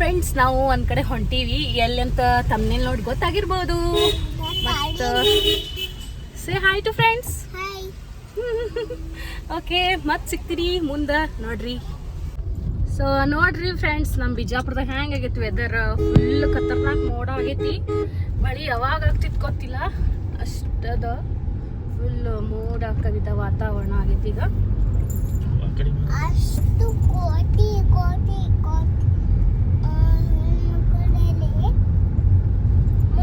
Friends ನಾವು ಒಂದ್ ಕಡೆ ಹೊಂಟೀವಿ. ಎಲ್ಲಿ ಅಂತ ತಮ್ಮನೇಲಿ ನೋಡಿ ಗೊತ್ತಾಗಿರ್ಬೋದು. ಮತ್ತ say hi to friends okay ಮತ್ ಸಿಗ್ತೀರಿ ಮುಂದೆ ನೋಡ್ರಿ. ಸೊ ನೋಡ್ರಿ ಫ್ರೆಂಡ್ಸ್ ನಮ್ಮ ಬಿಜಾಪುರದಾಗ ಹ್ಯಾಂಗ್ ಆಗೈತಿ ವೆದರ್ ಫುಲ್ ಖತರ್ನಾಕ್ ಮೋಡ ಆಗೈತಿ. ಮಳಿ ಯಾವಾಗ ಆಗ್ತಿತ್ ಗೊತ್ತಿಲ್ಲ. ಅಷ್ಟದ ಫುಲ್ ಮೋಡ ಕವಿದ ವಾತಾವರಣ ಆಗೈತಿ ಈಗ.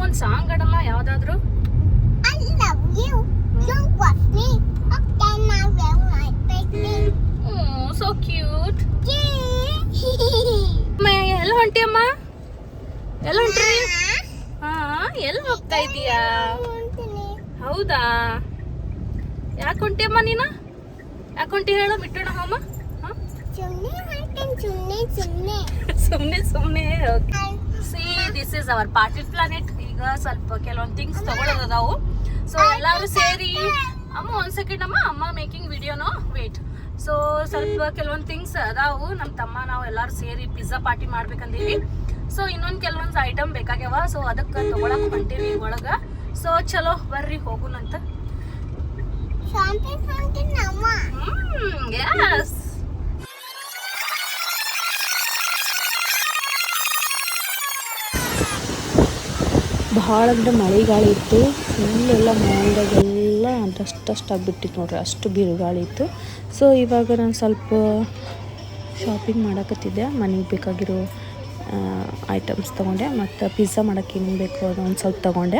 ಒಂದ್ ಸಾಂಗ್ ಆಡಲ್ಲ ಯಾವ್ದಾದ್ರು? So cute. ಎಲ್ಲ ಹೊಂಟಿ ಅಮ್ಮ? ಎಲ್ಲ ಹೊಂಟ್ರಿ? ಹಾ ಎಲ್ಲಿ ಹೋಗ್ತಾ ಇದೀಯಾ? ಹೌದಾ? ಯಾಕೆ ಹೊಂಟಿಯಮ್ಮ ನೀನ? ಯಾಕೆ ಹೊಂಟಿ ಹೇಳು ಬಿಟ್ಟೋಣ ಅಮ್ಮ. ಸುಮ್ಮನೆ ಸುಮ್ಮನೆ ಸುಮ್ಮನೆ ಸುಮ್ಮನೆ ಸುಮ್ಮನೆ see this is our party planet ಈಗ ಸ್ವಲ್ಪ ಕೆಲವೊಂದು ಥಿಂಗ್ಸ್ ತಗೊಳ್ಳೋದದಾವು ಸೊ ಎಲ್ಲಾರು ಸೇರಿ ಅಮ್ಮ ಒಂದು ಸೆಕೆಂಡ್ ಅಮ್ಮ ಅಮ್ಮ ಮೇಕಿಂಗ್ ವಿಡಿಯೋನೋ ವೇಟ್ ಸೊ ಸ್ವಲ್ಪ ಕೆಲವೊಂದು ಥಿಂಗ್ಸ್ ಅದಾವು. ನಮ್ಮ ತಮ್ಮ ನಾವು ಎಲ್ಲಾರು ಸೇರಿ ಪಿಜ್ಜಾ ಪಾರ್ಟಿ ಮಾಡ್ಬೇಕಂದೀವಿ. ಸೊ ಇನ್ನೊಂದು ಕೆಲವೊಂದು ಐಟಮ್ ಬೇಕಾಗ್ಯಾವ. ಸೊ ಅದಕ್ಕೆ ತಗೊಳಕ್ ಹೊಂಟೀವಿ ಒಳಗೆ ಸೊ ಚಲೋ ಬರ್ರಿ ಹೋಗುನಂತ. ಹ್ಮ್ ಯಸ್ ಭಾಳ ಅಂದ್ರೆ ಮಳೆಗಾಳಿ ಇತ್ತು. ಫುಲ್ ಎಲ್ಲ ಮೋಡಗೆಲ್ಲ ಅಷ್ಟು ಆಗಿಬಿಟ್ಟಿತ್ತು ನೋಡ್ರಿ, ಅಷ್ಟು ಬಿರುಗಾಳಿ ಇತ್ತು. ಸೊ ಇವಾಗ ನಾನು ಸ್ವಲ್ಪ ಶಾಪಿಂಗ್ ಮಾಡಕತ್ತಿದ್ದೆ. ಮನೆಗೆ ಬೇಕಾಗಿರೋ ಐಟಮ್ಸ್ ತೊಗೊಂಡೆ. ಮತ್ತು ಪಿಜ್ಜಾ ಮಾಡೋಕ್ಕೆ ಏನೇನು ಬೇಕು ಅದು ಒಂದು ಸ್ವಲ್ಪ ತೊಗೊಂಡೆ.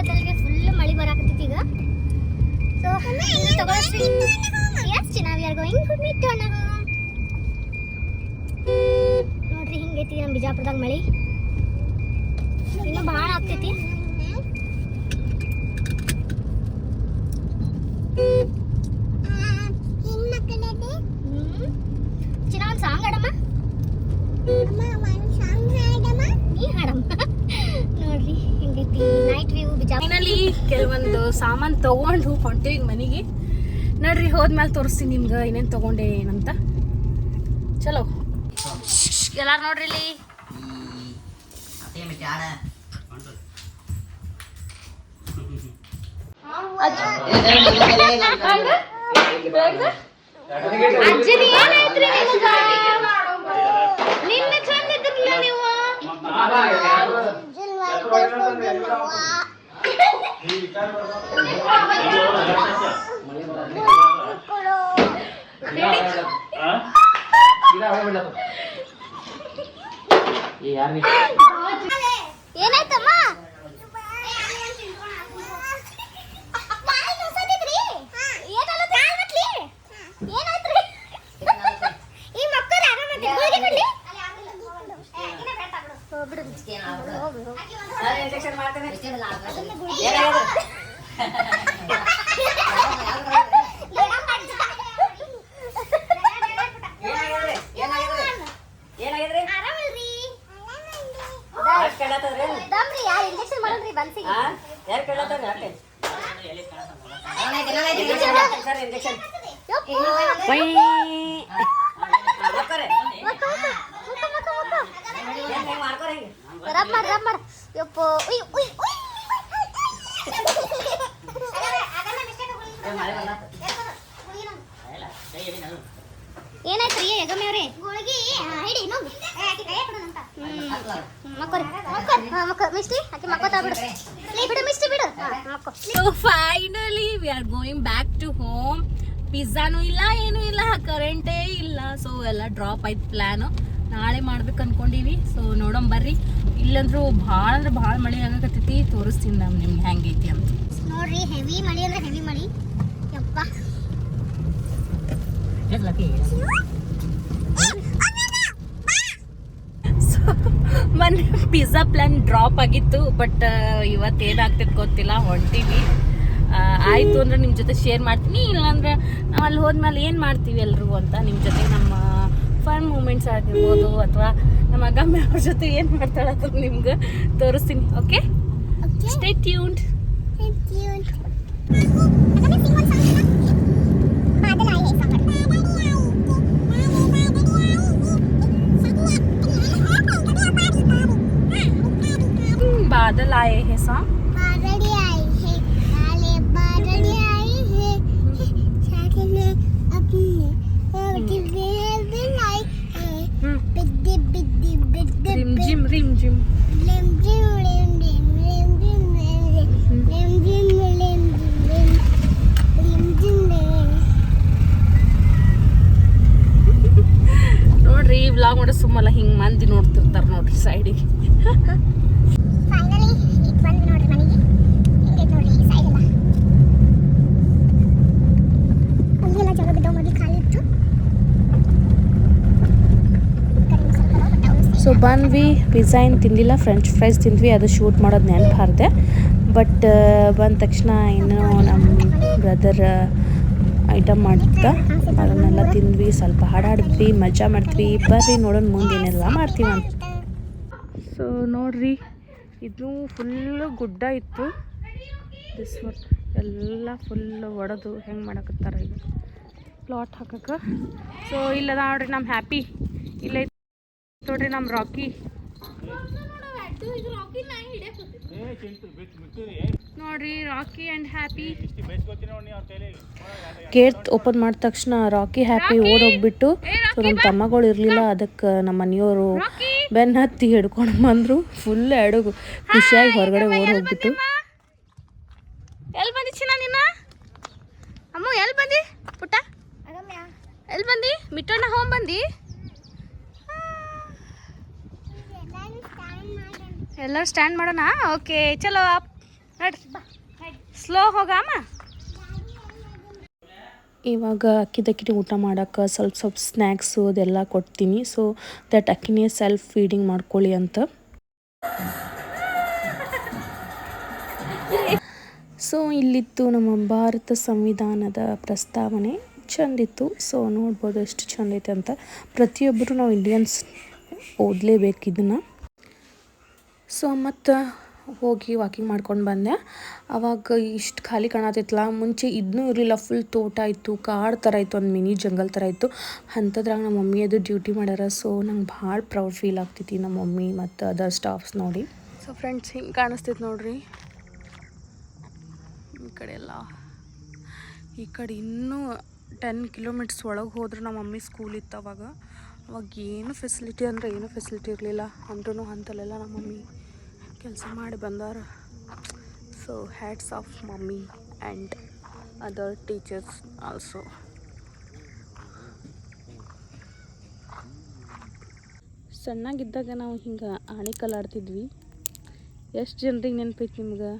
ಸೊ ಫುಲ್ ಮಳಿ ಬರಾಕತ್ತೈತಿ ಈಗ. ಸೊ ತಗೊಳ್ಸಿ ಎಸ್ ಚಿನ್ನ we are going to meet to ನೋಡ್ರಿ, ಹಿಂಗೈತಿ ನಮ್ಮ ಬಿಜಾಪುರದಾಗ ಮಳಿ. ಇನ್ನು ಭಾಳ ಆಗ್ತೈತಿ ಹ್ಮ್. ಚಿನ್ನ ಒಂದು ಸಾಂಗ್ ಆಡಮ್ಮ ನೀ ಹಾಡಮ್ಮ ನೋಡ್ರಿ ಹಿಂಗೈತಿ ನೈಟ್ ವ್ಯೂ ಬಿಜಾಪುರ ಫೈನಲಿ ಕೆಲವೊಂದು ಸಾಮಾನು ತಗೊಂಡು ಹೊಂಟೀವಿ ಮನೆಗೆ. ನೋಡ್ರಿ ಹೋದ್ಮೇಲೆ ತೋರಿಸ್ತೀನಿ ನಿಮ್ಗೆ ಏನೇನು ತಗೊಂಡೆ ಏನಂತ. ಚಲೋ. ಎಲ್ಲಾರು ನೋಡ್ರಿ ಇಲ್ಲಿ? ಅಜ್ಜಿರಿ ಏನಾಯ್ತ್ರಿ ನಿನ್ನೆ ಚಂದ ಇದ್ರಲ್ಲ ನೀವು? Iya, nih. ಮಕ್ಕ. ರಬ್ ಮಾಡ್ ರಬ್ ಮಾಡ್ ಯಪ್ಪ ಉಯ್ ಉಯ್ finally we are going back to home ಪಿಜ್ಜಾನು ಇಲ್ಲ ಏನೂ ಇಲ್ಲ ಕರೆಂಟೇ ಇಲ್ಲ. ಸೊ ಎಲ್ಲ ಡ್ರಾಪ್ ಆಯ್ತು ಪ್ಲ್ಯಾನು ನಾಳೆ ಮಾಡ್ಬೇಕು ಅನ್ಕೊಂಡಿವಿ ಸೊ ನೋಡೋಣ ಬರ್ರಿ. ಇಲ್ಲಂದ್ರೂ ಭಾಳ ಅಂದ್ರೆ ಭಾಳ ಮಳೆ ಆಗಕತ್ತೈತಿ. ತೋರಿಸ್ತೀನಿ ನಾನು ನಿಮ್ಗೆ ಹೆಂಗೈತಿ ಅಂತ. ನೋಡ್ರಿ ಹೆವಿ ಮಳೆ ಅಂದ್ರೆ ಹೆವಿ ಮಳಿ. ಯಪ್ಪ ಸೊ ಮೊನ್ನೆ ಪಿಜ್ಜಾ ಪ್ಲಾನ್ ಡ್ರಾಪ್ ಆಗಿತ್ತು ಬಟ್ ಇವತ್ತು ಏನಾಗ್ತೈತೆ ಗೊತ್ತಿಲ್ಲ ಹೊಂಟೀವಿ. ಆಯಿತು ಅಂದರೆ ಅಂದ್ರೆ ನಿಮ್ಮ ಜೊತೆ ಶೇರ್ ಮಾಡ್ತೀನಿ ಇಲ್ಲಾಂದ್ರೆ ನಾವು ಅಲ್ಲಿ ಹೋದ್ಮೇಲೆ ಏನು ಮಾಡ್ತೀವಿ ಎಲ್ಲರೂ ಅಂತ ನಿಮ್ಮ ಜೊತೆ ನಮ್ಮ ಫನ್ ಮೂಮೆಂಟ್ಸ್ ಆಗಿರ್ಬೋದು ಅಥವಾ ನಮ್ಮ ಗಮ್ಮೆ ಅವ್ರ ಜೊತೆ ಏನು ಮಾಡ್ತಾಳೆ ಅಂತ ನಿಮ್ಗೆ ತೋರಿಸ್ತೀನಿ ಓಕೆ ಓಕೆ ಸ್ಟೇ ಟ್ಯೂನ್ಡ್ बादल आए हैं सा बादल आई है काले बादल आई है साथ में अपने दिल दिल आई है बिद्दी बिद्दी बिद्दी रिम जिम रिम जिम लिम जिम लिम जिम लिम जिम लिम जिम लिम जिम लिम जिम ನೋಡ್ರಿ ಈ ವ್ಲಾಗ್ ನೋಡ್ರಿ ಸುಮ್ಮಲ್ಲ ಹಿಂಗೆ ಮಂದಿ ನೋಡ್ತಿರ್ತಾರೆ ನೋಡ್ರಿ ಸೈಡಿಗೆ ಸೊ ಬಂದ್ವಿ ಪಿಜ್ಜಾ ಏನು ತಿಂದಿಲ್ಲ ಫ್ರೆಂಚ್ ಫ್ರೈಸ್ ತಿಂದ್ವಿ ಅದು ಶೂಟ್ ಮಾಡೋದು ನೆನಪಾರ್ದೆ. ಬಟ್ ಬಂದ ತಕ್ಷಣ ಏನು ನಮ್ಮ ಬ್ರದರ್ ಐಟಮ್ ಮಾಡಿದ್ದ ಅದನ್ನೆಲ್ಲ ತಿಂದ್ವಿ ಸ್ವಲ್ಪ ಹಾಡಾಡಿದ್ವಿ ಮಜಾ ಮಾಡ್ತೀವಿ ಬರ್ರಿ ನೋಡೋಣ ಮುಂದೇನೆಲ್ಲ ಮಾಡ್ತೀವಿ ಅಂತ ಸೊ ನೋಡ್ರಿ. ಇದು ಫುಲ್ಲು ಗುಡ್ಡ ಇತ್ತು. ದಿಸ್ ಎಲ್ಲ ಫುಲ್ ಒಡೆದು ಹೆಂಗೆ ಮಾಡಕತ್ತಾರ ಇದು ಪ್ಲಾಟ್ ಹಾಕಕ್ಕೆ ಸೊ ಇಲ್ಲದ ನೋಡ್ರಿ ನಮ್ಮ ಹ್ಯಾಪಿ ಇಲ್ಲ ನೋಡ್ರಿ ನಮ್ಮ ರಾಕಿ ನೋಡ್ರಿ Rocky and Happy gate open ಮಾಡಿದ ತಕ್ಷಣ ರಾಕಿ ಹ್ಯಾಪಿ ಓಡೋಗ್ಬಿಟ್ಟು. ಸೊ ನಮ್ಮ ತಮ್ಮಗಳು ಇರಲಿಲ್ಲ ಅದಕ್ಕೆ ನಮ್ಮ ಮನೆಯವರು ಬೆನ್ನ ಹತ್ತಿ ಹಿಡ್ಕೊಂಡು ಬಂದರು. ಫುಲ್ ಎಡಗು ಖುಷಿಯಾಗಿ ಹೊರಗಡೆ ಓಡ್ ಹೋಗ್ಬಿಟ್ಟು. ಎಲ್ಲಿ ಬಂದಿ ಚಿನ್ನ ನಿನ್ನ? ಅಮ್ಮ ಎಲ್ಲಿ ಬಂದಿ? ಪುಟ್ಟ? ಎಲ್ಲಿ ಬಂದಿ? ಮಿಟ್ಟಣ್ಣ ಹೋಮ್ ಬಂದಿ? ಎಲ್ಲರೂ ಸ್ಟ್ಯಾಂಡ್ ಮಾಡೋಣ? ಓಕೆ ಚಲೋ. ನಡ್ರಿ. ಸ್ಲೋ ಹೋಗಮ್ಮ ಇವಾಗ ಅಕ್ಕಿದಕ್ಕಿನ ಊಟ ಮಾಡೋಕ್ಕೆ ಸ್ವಲ್ಪ ಸ್ವಲ್ಪ ಸ್ನ್ಯಾಕ್ಸು ಅದೆಲ್ಲ ಕೊಡ್ತೀನಿ. ಸೊ ದಟ್ ಅಕ್ಕಿನೇ ಸೆಲ್ಫ್ ಫೀಡಿಂಗ್ ಮಾಡ್ಕೊಳ್ಳಿ ಅಂತ. ಸೊ ಇಲ್ಲಿತ್ತು ನಮ್ಮ ಭಾರತ ಸಂವಿಧಾನದ ಪ್ರಸ್ತಾವನೆ. ಚಂದಿತ್ತು. ಸೊ ನೋಡ್ಬೋದು ಎಷ್ಟು ಚೆಂದ ಅಂತ. ಪ್ರತಿಯೊಬ್ಬರು ನಾವು ಇಂಡಿಯನ್ಸ್ ಓದಲೇಬೇಕು ಇದನ್ನು. ಸೊ ಮತ್ತು ಹೋಗಿ ವಾಕಿಂಗ್ ಮಾಡ್ಕೊಂಡು ಬಂದೆ. ಅವಾಗ ಇಷ್ಟು ಖಾಲಿ ಕಾಣತಿತ್ತಲ್ಲ ಮುಂಚೆ ಇದನ್ನೂ ಇರಲಿಲ್ಲ. ಫುಲ್ ತೋಟ ಇತ್ತು, ಕಾಡು ಥರ ಇತ್ತು, ಒಂದು ಮಿನಿ ಜಂಗಲ್ ಥರ ಇತ್ತು. ಅಂಥದ್ರಾಗ ನಮ್ಮ ಮಮ್ಮಿ ಅದು ಡ್ಯೂಟಿ ಮಾಡ್ಯಾರ. ಸೊ ನಂಗೆ ಭಾಳ ಪ್ರೌಡ್ ಫೀಲ್ ಆಗ್ತೈತಿ ನಮ್ಮ ಮಮ್ಮಿ ಮತ್ತು ಅದರ್ ಸ್ಟಾಫ್ಸ್ ನೋಡಿ. ಸೊ ಫ್ರೆಂಡ್ಸ್ ಹಿಂಗೆ ಕಾಣಿಸ್ತೈತೆ ನೋಡ್ರಿ. ಈ ಕಡೆ ಎಲ್ಲ. ಈ ಕಡೆ ಇನ್ನೂ ಟೆನ್ ಕಿಲೋಮೀಟರ್ಸ್ ಒಳಗೆ ಹೋದ್ರೆ ನಮ್ಮ ಮಮ್ಮಿ ಸ್ಕೂಲ್ ಇತ್ತು ಅವಾಗ. ಅವಾಗ ಏನು ಫೆಸಿಲಿಟಿ ಅಂದರೆ ಏನು ಫೆಸಿಲಿಟಿ ಇರಲಿಲ್ಲ. ಅಂದ್ರೂ ಅಂತಲ್ಲೆಲ್ಲ ನಮ್ಮ ಮಮ್ಮಿ. ಕೆಲಸ ಮಾಡಿ ಬಂದಾರ. So hats off mummy and other teachers also ಸಣ್ಣಗಿದ್ದಾಗ ನಾವು ಹಿಂಗೆ ಆಣಿಕಲ್ ಆಡ್ತಿದ್ವಿ ಎಷ್ಟು ಜನರಿಗೆ ನೆನಪೈತಿ ನಿಮ್ಗೆ?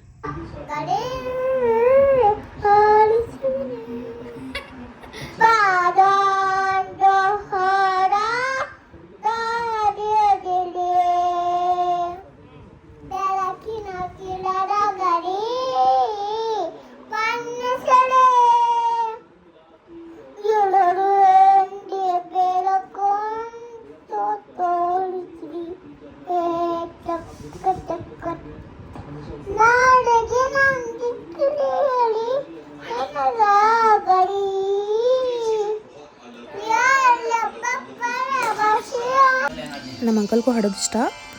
ನಮ್ಮ ಅಂಕಲ್ಗೂ ಹಾಡೋದು ಇಷ್ಟ.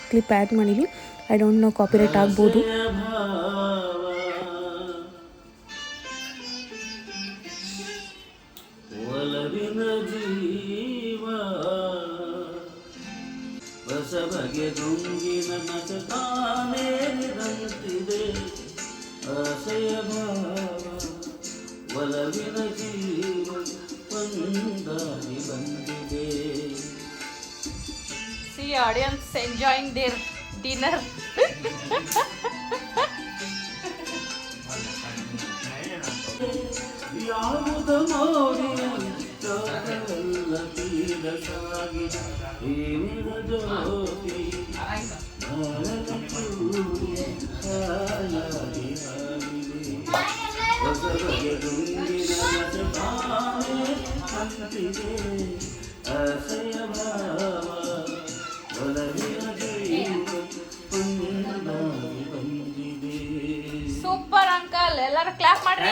ಕ್ಲಿಪ್ ಆ್ಯಡ್ ಮಾಡಿಲ್ಲ ಐ ಡೋಂಟ್ ನೋ ಕಾಪಿರೇಟ್ ಆಗ್ಬೋದು. ಒಲವಿನ ಜೀವ ಒಂದಾಗಿ ಬಂದಿದೆ. ಹೊಸ ಬಗೆಯ ಗುಂಗಿನ ನಟಭಾವೆ ಅಂತಿದೆ ಆಸೆಯ ಭಾವ ಸೂಪರ್ ಅಂಕಲ್ ಎಲ್ಲರೂ ಕ್ಲಾಪ್ ಮಾಡ್ರಿ.